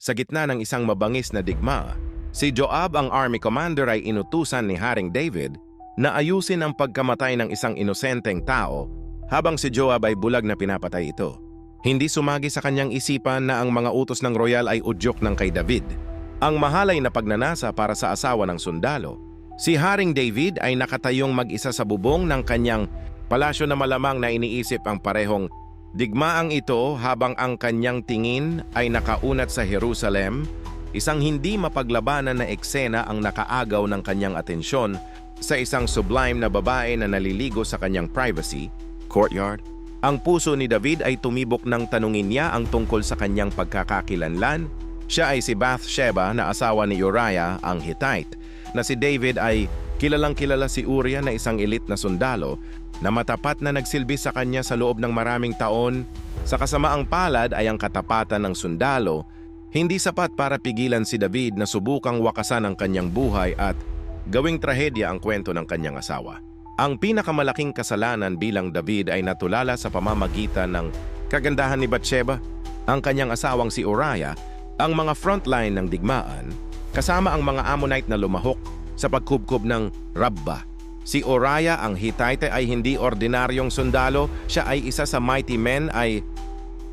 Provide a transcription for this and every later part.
Sa gitna ng isang mabangis na digma, si Joab ang army commander ay inutusan ni Haring David na ayusin ang pagkamatay ng isang inosenteng tao habang si Joab ay bulag na pinapatay ito. Hindi sumagi sa kanyang isipan na ang mga utos ng royal ay udyok ng kay David. Ang mahalay na pagnanasa para sa asawa ng sundalo. Si Haring David ay nakatayong mag-isa sa bubong ng kanyang palasyo na malamang na iniisip ang parehong digmaang ito habang ang kanyang tingin ay nakaunat sa Jerusalem, isang hindi mapaglabanan na eksena ang nakaagaw ng kanyang atensyon sa isang sublime na babae na naliligo sa kanyang privacy, courtyard. Ang puso ni David ay tumibok nang tanungin niya ang tungkol sa kanyang pagkakakilanlan. Siya ay si Bathsheba na asawa ni Uriah ang Hittite, na si David ay kilalang kilala si Uriah na isang elit na sundalo na matapat na nagsilbi sa kanya sa loob ng maraming taon. Sa kasamaang palad ay ang katapatan ng sundalo, hindi sapat para pigilan si David na subukang wakasan ang kanyang buhay at gawing trahedya ang kwento ng kanyang asawa. Ang pinakamalaking kasalanan bilang David ay natulala sa pamamagitan ng kagandahan ni Bathsheba, ang kanyang asawang si Uriah, ang mga frontline ng digmaan, kasama ang mga Ammonite na lumahok sa pagkubkob ng Rabba. Si Uriah ang Hittite ay hindi ordinaryong sundalo, siya ay isa sa mighty men ay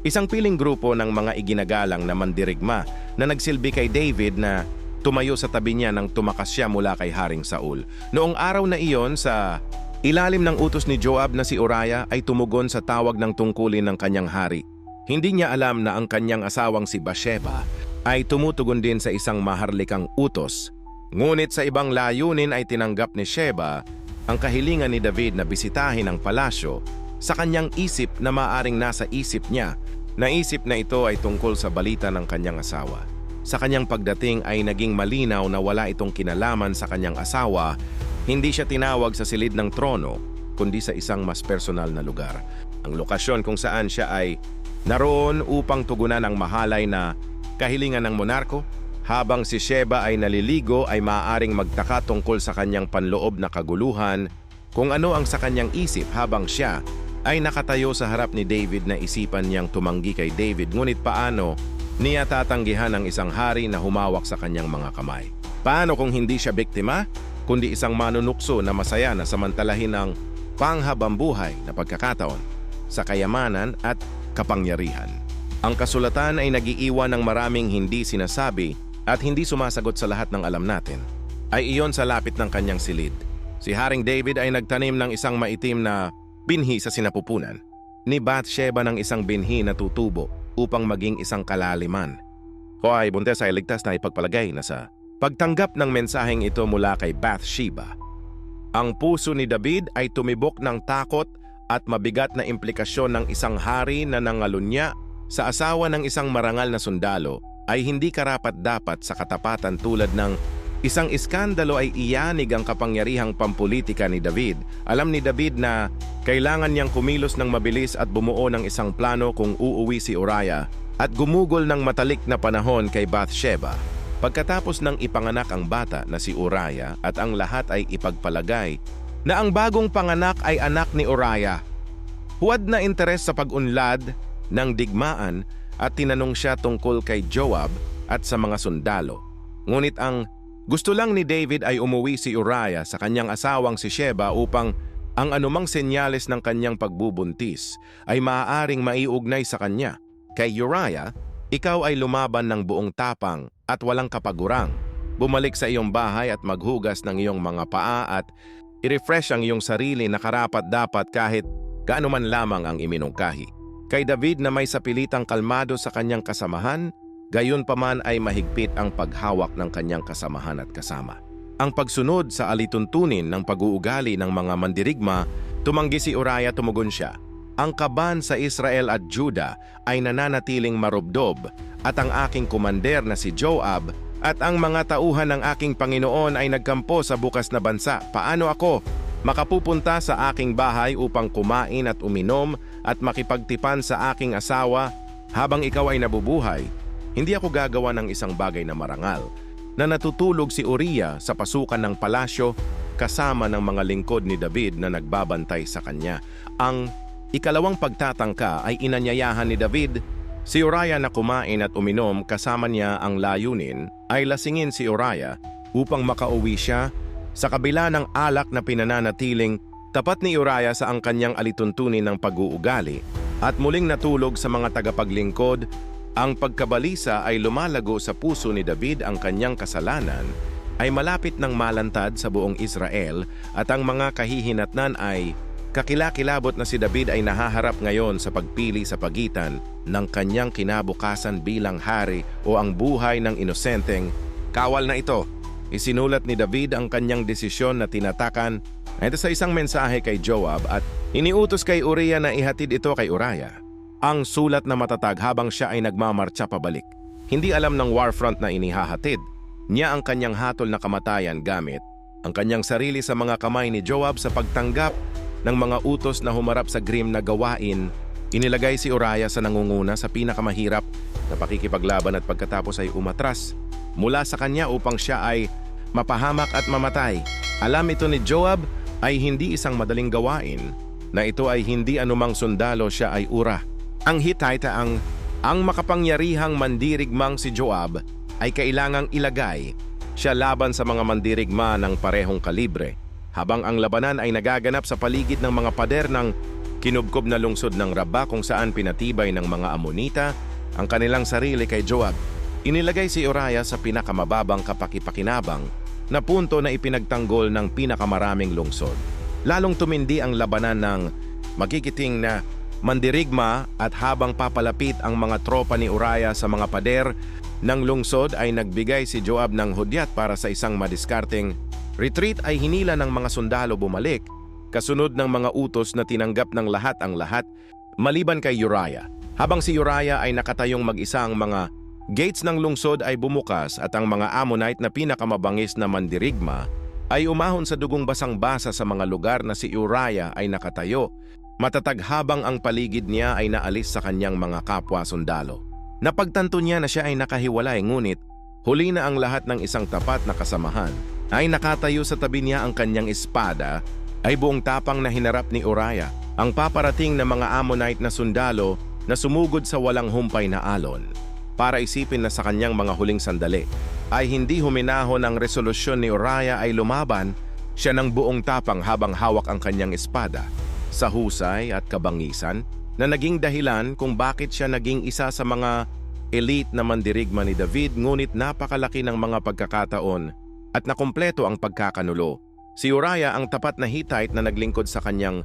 isang piling grupo ng mga iginagalang na mandirigma na nagsilbi kay David na tumayo sa tabi niya nang tumakas siya mula kay Haring Saul. Noong araw na iyon sa ilalim ng utos ni Joab na si Uriah ay tumugon sa tawag ng tungkulin ng kanyang hari. Hindi niya alam na ang kanyang asawang si Bathsheba ay tumutugon din sa isang maharlikang utos. Ngunit sa ibang layunin ay tinanggap ni Sheba ang kahilingan ni David na bisitahin ang palasyo sa kanyang isip na maaring nasa isip niya. Naisip na ito ay tungkol sa balita ng kanyang asawa. Sa kanyang pagdating ay naging malinaw na wala itong kinalaman sa kanyang asawa, hindi siya tinawag sa silid ng trono, kundi sa isang mas personal na lugar. Ang lokasyon kung saan siya ay naroon upang tugunan ang mahalay na kahilingan ng monarko, habang si Sheba ay naliligo ay maaaring magtaka tungkol sa kanyang panloob na kaguluhan kung ano ang sa kanyang isip habang siya ay nakatayo sa harap ni David na isipan niyang tumanggi kay David ngunit paano niya tatanggihan ang isang hari na humawak sa kanyang mga kamay. Paano kung hindi siya biktima, kundi isang manunukso na masaya na samantalahin ng panghabang buhay na pagkakataon sa kayamanan at kapangyarihan. Ang kasulatan ay nagiiwan ng maraming hindi sinasabi at hindi sumasagot sa lahat ng alam natin. Ay iyon sa lapit ng kanyang silid. Si Haring David ay nagtanim ng isang maitim na binhi sa sinapupunan. Ni Bathsheba ng isang binhi na tutubo upang maging isang kalaliman. Ko ay buntes ay ligtas na ipagpalagay na sa pagtanggap ng mensaheng ito mula kay Bathsheba. Ang puso ni David ay tumibok ng takot at mabigat na implikasyon ng isang hari na nangalunya sa asawa ng isang marangal na sundalo ay hindi karapat-dapat sa katapatan tulad ng isang iskandalo ay iyanig ang kapangyarihang pampolitika ni David. Alam ni David na kailangan niyang kumilos ng mabilis at bumuo ng isang plano kung uuwi si Uriah at gumugol ng matalik na panahon kay Bathsheba. Pagkatapos ng ipanganak ang bata na si Uriah at ang lahat ay ipagpalagay na ang bagong panganak ay anak ni Uriah. Huwad na interes sa pag-unlad ng digmaan at tinanong siya tungkol kay Joab at sa mga sundalo. Ngunit ang gusto lang ni David ay umuwi si Uriah sa kanyang asawang si Sheba upang ang anumang senyales ng kanyang pagbubuntis ay maaaring maiugnay sa kanya. Kay Uriah, ikaw ay lumaban ng buong tapang at walang kapagurang. Bumalik sa iyong bahay at maghugas ng iyong mga paa at i-refresh ang iyong sarili na karapat dapat kahit gaano man lamang ang iminungkahi. Kay David na may sapilitang kalmado sa kanyang kasamahan, gayon paman ay mahigpit ang paghawak ng kanyang kasamahan at kasama. Ang pagsunod sa alituntunin ng pag-uugali ng mga mandirigma, tumanggi si Uriah tumugon siya. Ang kaban sa Israel at Juda ay nananatiling marubdob at ang aking kumander na si Joab at ang mga tauhan ng aking Panginoon ay nagkampo sa bukas na bansa. Paano ako makapupunta sa aking bahay upang kumain at uminom at makipagtipan sa aking asawa habang ikaw ay nabubuhay, hindi ako gagawa ng isang bagay na marangal na natutulog si Uriah sa pasukan ng palasyo kasama ng mga lingkod ni David na nagbabantay sa kanya. Ang ikalawang pagtatangka ay inanyayahan ni David Si Uriah na kumain at uminom kasama niya ang layunin ay lasingin si Uriah upang makauwi siya sa kabila ng alak na pinananatiling tapat ni Uriah sa ang kanyang alituntunin ng pag-uugali at muling natulog sa mga tagapaglingkod, ang pagkabalisa ay lumalago sa puso ni David ang kanyang kasalanan ay malapit ng malantad sa buong Israel at ang mga kahihinatnan ay kakilakilabot na si David ay nahaharap ngayon sa pagpili sa pagitan ng kanyang kinabukasan bilang hari o ang buhay ng inosenteng kawal na ito. Isinulat ni David ang kanyang desisyon na tinatakan ito sa isang mensahe kay Joab at iniutos kay Uriah na ihatid ito kay Uriah. Ang sulat na matatag habang siya ay nagmamarcha pabalik. Hindi alam ng warfront na inihahatid. Niya ang kanyang hatol na kamatayan gamit ang kanyang sarili sa mga kamay ni Joab sa pagtanggap ng mga utos na humarap sa grim na gawain. Inilagay si Uriah sa nangunguna sa pinakamahirap na pakikipaglaban at pagkatapos ay umatras mula sa kanya upang siya ay mapahamak at mamatay. Alam ito ni Joab ay hindi isang madaling gawain na ito ay hindi anumang sundalo siya ay ura. Ang Hittite ang ang makapangyarihang mandirigmang si Joab ay kailangang ilagay siya laban sa mga mandirigma ng parehong kalibre habang ang labanan ay nagaganap sa paligid ng mga pader ng kinubkob na lungsod ng Raba kung saan pinatibay ng mga Amonita ang kanilang sarili kay Joab. Inilagay si Uriah sa pinakamababang kapakipakinabang na punto na ipinagtanggol ng pinakamaraming lungsod. Lalong tumindi ang labanan ng magigiting na mandirigma at habang papalapit ang mga tropa ni Uriah sa mga pader ng lungsod ay nagbigay si Joab ng hudyat para sa isang madiskarteng retreat ay hinila ng mga sundalo bumalik kasunod ng mga utos na tinanggap ng lahat ang lahat maliban kay Uriah. Habang si Uriah ay nakatayong mag-isa ang mga gates ng lungsod ay bumukas at ang mga Ammonite na pinakamabangis na mandirigma ay umahon sa dugong basang-basa sa mga lugar na si Uriah ay nakatayo, matatag habang ang paligid niya ay naalis sa kanyang mga kapwa sundalo. Napagtanto niya na siya ay nakahiwalay ngunit huli na ang lahat ng isang tapat na kasamahan ay nakatayo sa tabi niya. Ang kanyang espada ay buong tapang na hinarap ni Uriah ang paparating na mga Ammonite na sundalo na sumugod sa walang humpay na alon para isipin na sa kanyang mga huling sandali ay hindi huminahon ang resolusyon ni Uriah ay lumaban siya ng buong tapang habang hawak ang kanyang espada sa husay at kabangisan na naging dahilan kung bakit siya naging isa sa mga elite na mandirigma ni David ngunit napakalaki ng mga pagkakataon at nakumpleto ang pagkakanulo. Si Uriah ang tapat na Hittite na naglingkod sa kanyang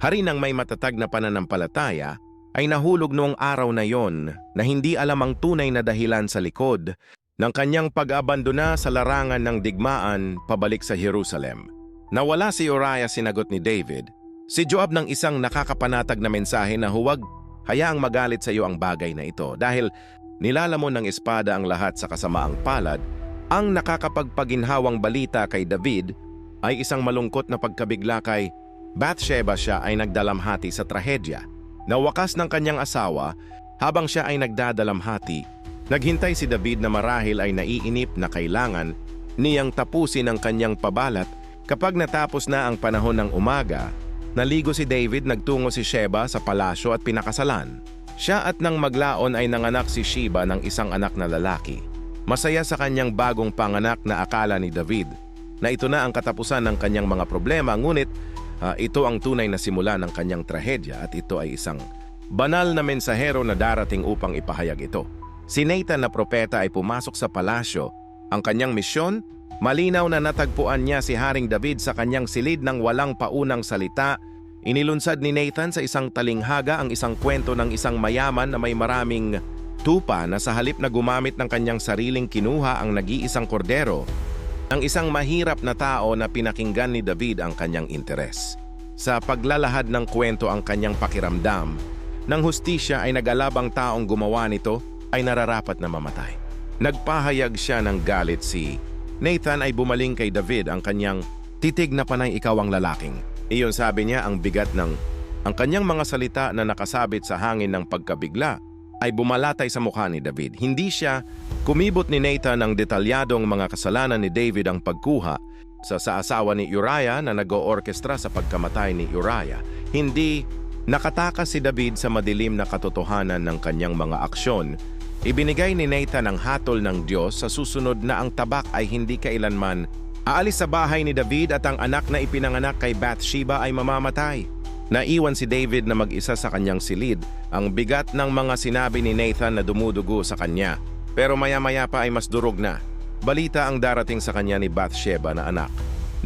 hari ng may matatag na pananampalataya ay nahulog noong araw na yon na hindi alam ang tunay na dahilan sa likod ng kanyang pag-abandona sa larangan ng digmaan pabalik sa Jerusalem. Nawala si Uriah sinagot ni David, si Joab ng isang nakakapanatag na mensahe na huwag hayaang magalit sa iyo ang bagay na ito dahil nilalamon ng espada ang lahat sa kasamaang palad, ang nakakapagpaginhawang balita kay David ay isang malungkot na pagkabigla kay Bathsheba. Siya ay nagdalamhati sa trahedya na wakas ng kanyang asawa habang siya ay nagdadalamhati. Naghintay si David na marahil ay naiinip na kailangan niyang tapusin ang kanyang pabalat kapag natapos na ang panahon ng umaga. Naligo si David nagtungo si Sheba sa palasyo at pinakasalan. Siya at nang maglaon ay nanganak si Sheba ng isang anak na lalaki. Masaya sa kanyang bagong panganak na akala ni David na ito na ang katapusan ng kanyang mga problema ngunit Uh, ito ang tunay na simula ng kanyang trahedya at ito ay isang banal na mensahero na darating upang ipahayag ito. Si Nathan na propeta ay pumasok sa palasyo. Ang kanyang misyon, malinaw na natagpuan niya si Haring David sa kanyang silid ng walang paunang salita. Inilunsad ni Nathan sa isang talinghaga ang isang kwento ng isang mayaman na may maraming tupa na sa halip na gumamit ng kanyang sariling kinuha ang nag-iisang kordero ang isang mahirap na tao na pinakinggan ni David ang kanyang interes. Sa paglalahad ng kwento ang kanyang pakiramdam, nang hustisya ay nagalabang taong gumawa nito ay nararapat na mamatay. Nagpahayag siya ng galit si Nathan ay bumaling kay David ang kanyang titig na panay ikaw ang lalaking. Iyon sabi niya ang bigat ng ang kanyang mga salita na nakasabit sa hangin ng pagkabigla ay bumalatay sa mukha ni David. Hindi siya kumibot ni Nathan ng detalyadong mga kasalanan ni David ang pagkuha sa, sa asawa ni Uriah na nag-oorkestra sa pagkamatay ni Uriah. Hindi Nakatakas si David sa madilim na katotohanan ng kanyang mga aksyon. Ibinigay ni Nathan ang hatol ng Diyos sa susunod na ang tabak ay hindi kailanman aalis sa bahay ni David at ang anak na ipinanganak kay Bathsheba ay mamamatay. Naiwan si David na mag-isa sa kanyang silid ang bigat ng mga sinabi ni Nathan na dumudugo sa kanya. Pero maya-maya pa ay mas durog na. Balita ang darating sa kanya ni Bathsheba na anak.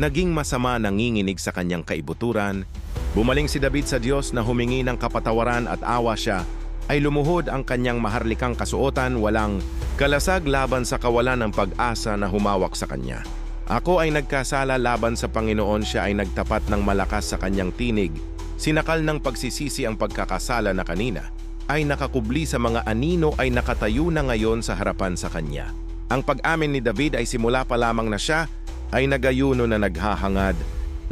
Naging masama nanginginig sa kanyang kaibuturan. Bumaling si David sa Diyos na humingi ng kapatawaran at awa siya ay lumuhod ang kanyang maharlikang kasuotan walang kalasag laban sa kawalan ng pag-asa na humawak sa kanya. Ako ay nagkasala laban sa Panginoon siya ay nagtapat ng malakas sa kanyang tinig. Sinakal ng pagsisisi ang pagkakasala na kanina. Ay nakakubli sa mga anino ay nakatayo na ngayon sa harapan sa kanya. Ang pag-amin ni David ay simula pa lamang na siya ay nagayuno na naghahangad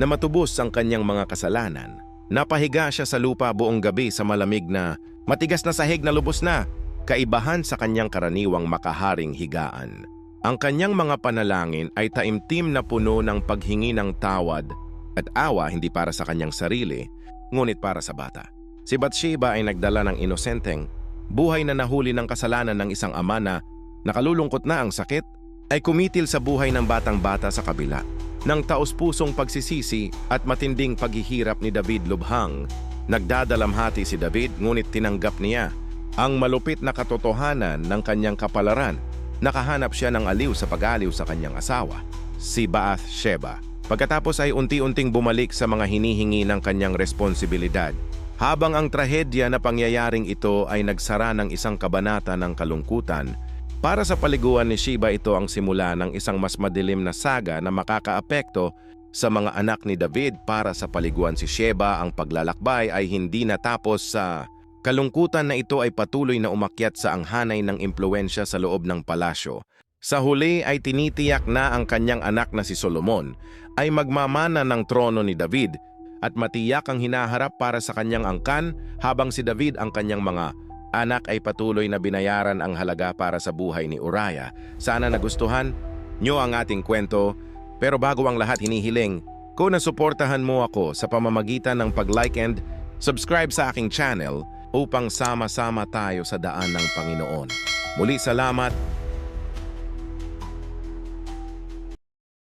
na matubos ang kanyang mga kasalanan. Napahiga siya sa lupa buong gabi sa malamig na matigas na sahig na lubos na, kaibahan sa kanyang karaniwang makaharing higaan. Ang kanyang mga panalangin ay taimtim na puno ng paghingi ng tawad at awa hindi para sa kanyang sarili, ngunit para sa bata. Si Bathsheba ay nagdala ng inosenteng, buhay na nahuli ng kasalanan ng isang ama na nakalulungkot na ang sakit, ay kumitil sa buhay ng batang-bata sa kabila. Nang taos-pusong pagsisisi at matinding paghihirap ni David Lubhang, nagdadalamhati si David ngunit tinanggap niya ang malupit na katotohanan ng kanyang kapalaran. Nakahanap siya ng aliw sa pag-aliw sa kanyang asawa, si Baath Sheba. Pagkatapos ay unti-unting bumalik sa mga hinihingi ng kanyang responsibilidad. Habang ang trahedya na pangyayaring ito ay nagsara ng isang kabanata ng kalungkutan, para sa paliguan ni Sheba ito ang simula ng isang mas madilim na saga na makakaapekto sa mga anak ni David para sa paliguan si Sheba ang paglalakbay ay hindi natapos sa kalungkutan na ito ay patuloy na umakyat sa anghanay ng impluensya sa loob ng palasyo. Sa huli ay tinitiyak na ang kanyang anak na si Solomon ay magmamana ng trono ni David at matiyak ang hinaharap para sa kanyang angkan habang si David ang kanyang mga anak ay patuloy na binayaran ang halaga para sa buhay ni Uraya. Sana nagustuhan nyo ang ating kwento, pero bago ang lahat hinihiling, kung nasuportahan mo ako sa pamamagitan ng pag-like and subscribe sa aking channel upang sama-sama tayo sa daan ng Panginoon. Muli salamat